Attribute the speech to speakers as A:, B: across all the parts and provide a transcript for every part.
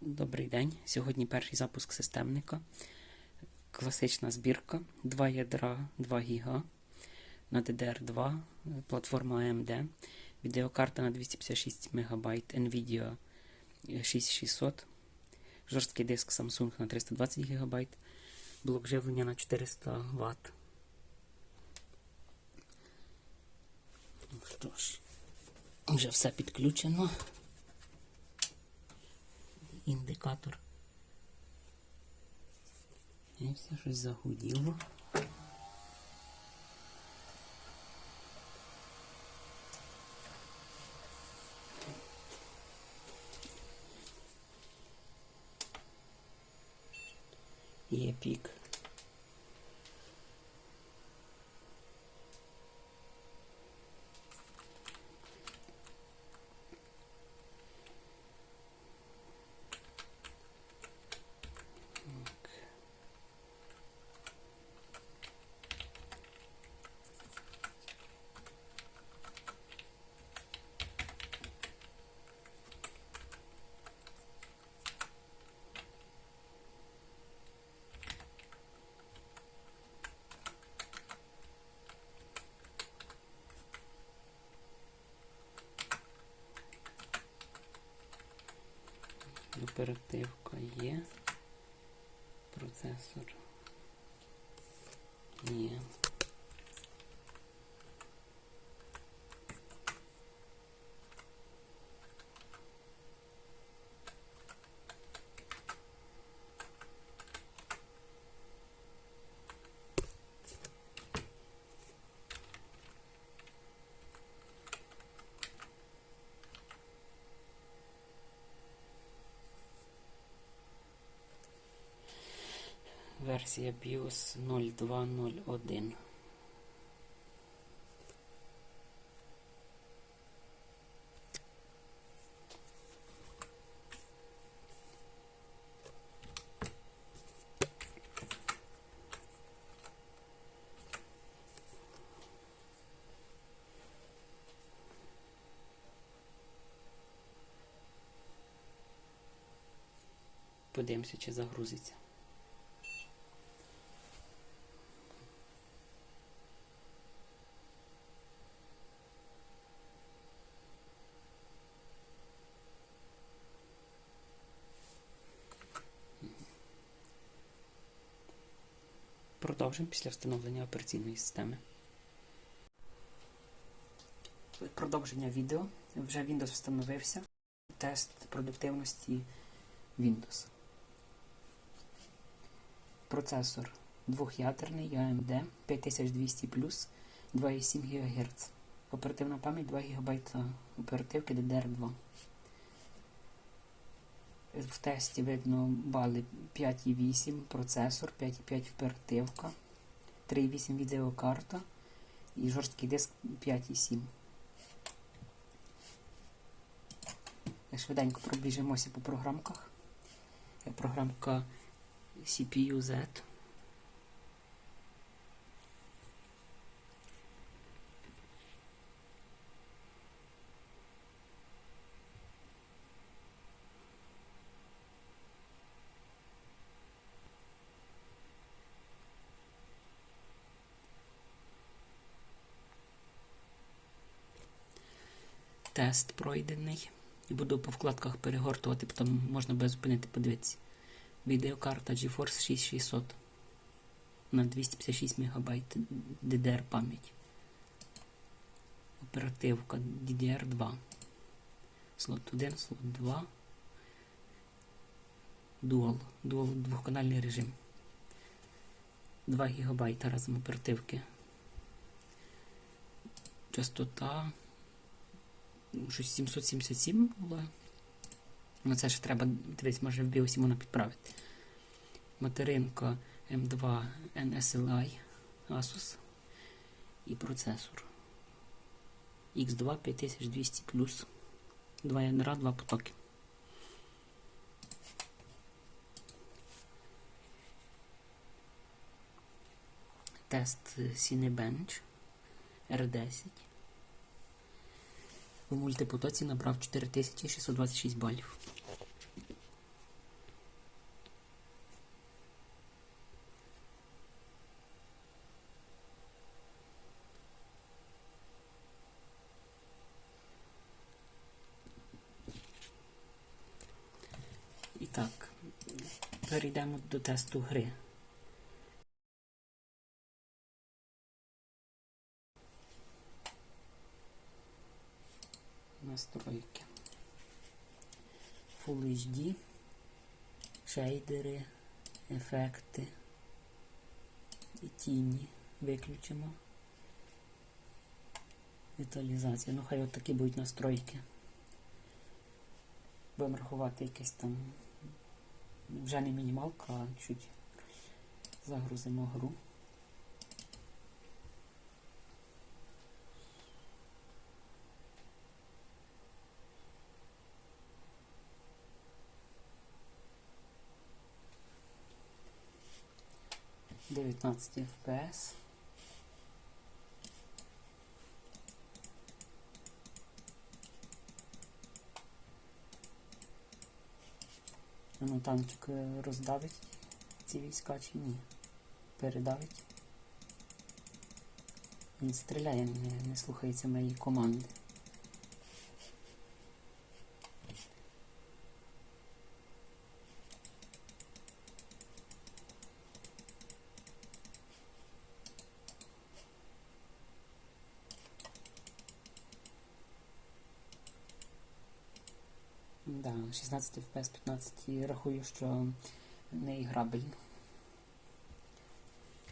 A: Добрий день. Сьогодні перший запуск системника. Класична збірка. Два ядра 2 ГБ на DDR2, платформа AMD, відеокарта на 256 МБ, NVIDIA 6600, жорсткий диск Samsung на 320 ГБ, блок живлення на 400 Вт. Ну Що ж, вже все підключено індикатор. І все щось загуділо. Є пік. Оперативка є. Процесор є. Версія BIOS 0201. Подивимося, чи загрузиться. Продовжимо після встановлення операційної системи. Продовження відео. Вже Windows встановився. Тест продуктивності Windows. Процесор двох'ядерний AMD 5200 2,7 ГГц. Оперативна пам'ять 2 ГБ оперативки DDR2. В тесті видно бали 5,8 процесор, 5,5 оперативка, 3,8 відеокарта і жорсткий диск 5,7. Швиденько пробіжимося по програмках. Програмка CPU-Z. Тест пройдений. І буду по вкладках перегортувати, потім можна без зупинити подивитися. Відеокарта GeForce 6600 на 256 МБ DDR пам'ять. Оперативка DDR2. Слот 1, слот 2. Dual. Dual двохканальний режим. 2 ГБ разом оперативки. Частота щось 777 було. Ну це ж треба, дивись, може в біосі можна підправити. Материнка M2 NSLI Asus і процесор. X2 5200 плюс. Два ядра, два потоки. Тест Cinebench R10. У мультипутації набрав 4626 балів. І так, перейдемо до тесту гри. Настройки. Full HD, шейдери, ефекти і тіні виключимо. Деталізація. Ну, хай от такі будуть настройки. Будемо рахувати якесь там вже не мінімалка, а чуть загрузимо гру. Дев'ятнадцять FPS. Ну, танчик роздавить ці війська чи ні? Передавить. Він стріляє, не, не слухається моєї команди. Да, 16 FPS, 15 і рахую, що не іграбельно.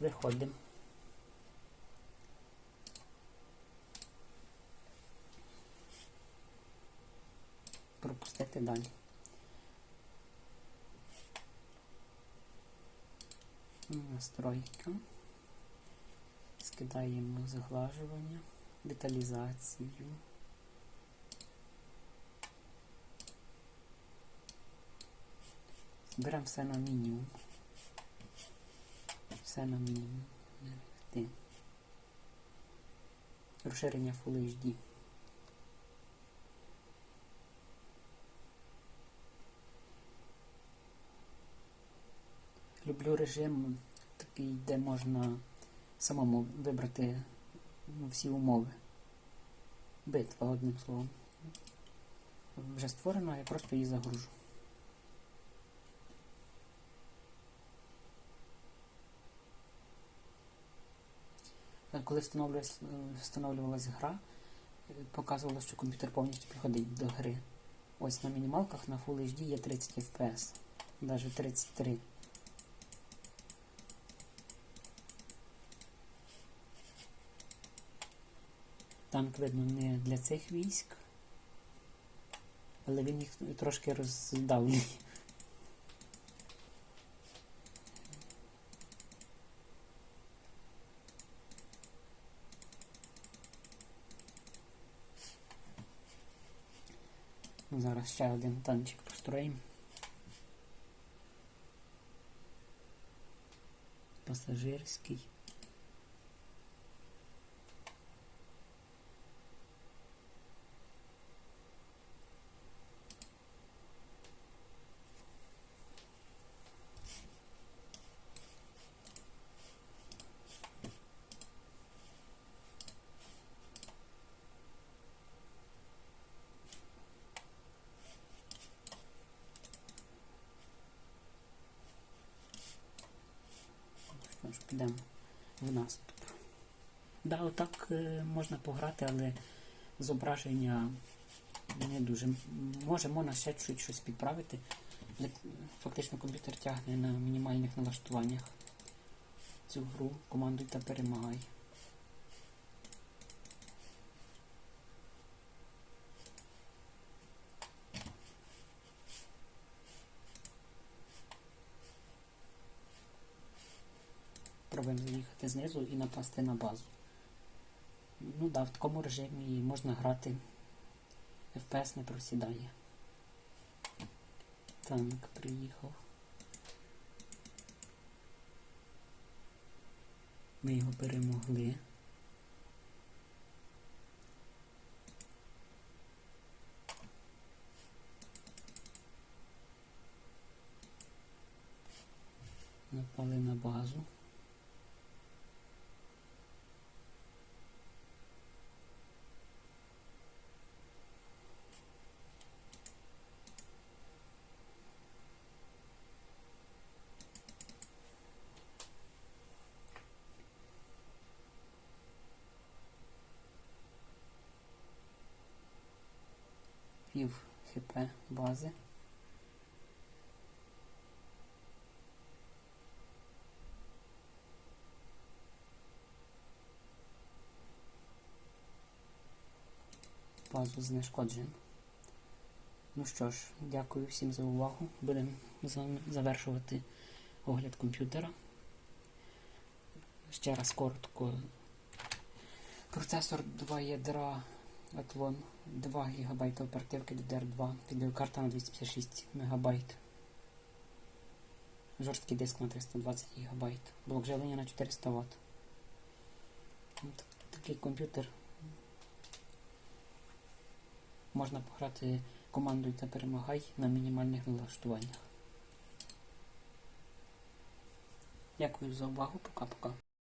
A: Виходимо. Пропустити далі. Настройка. Скидаємо заглажування, деталізацію. Беремо все на мінімум. Все на мінімум. Розширення Full HD. Люблю режим такий, де можна самому вибрати ну, всі умови. Битва, одним словом. Вже створено, я просто її загружу. Коли встановлювалась, встановлювалась гра, показувало, що комп'ютер повністю підходить до гри. Ось на мінімалках на Full HD є 30 FPS, навіть 33. Танк видно не для цих військ, але він їх трошки роздавлює. Зараз ще один танчик построїмо. Пасажирський. Підемо в наступ. Да, отак е, можна пограти, але зображення не дуже. Може, можна ще чуть щось підправити. Фактично комп'ютер тягне на мінімальних налаштуваннях цю гру, командуй та перемагай. Пробуємо заїхати знизу і напасти на базу. Ну да, в такому режимі можна грати. FPS не просідає. Танк приїхав. Ми його перемогли. Напали на базу. Пів хп бази. Базу знешкоджено. Ну що ж, дякую всім за увагу. Будемо завершувати огляд комп'ютера. Ще раз коротко. Процесор 2 ядра Athlon 2 ГБ оперативки DDR2, відеокарта на 256 МБ. Жорсткий диск на 320 ГБ. Блок живлення на 400 Вт. Такий комп'ютер. Можна пограти командою та перемагай на мінімальних налаштуваннях. Дякую за увагу. Пока-пока.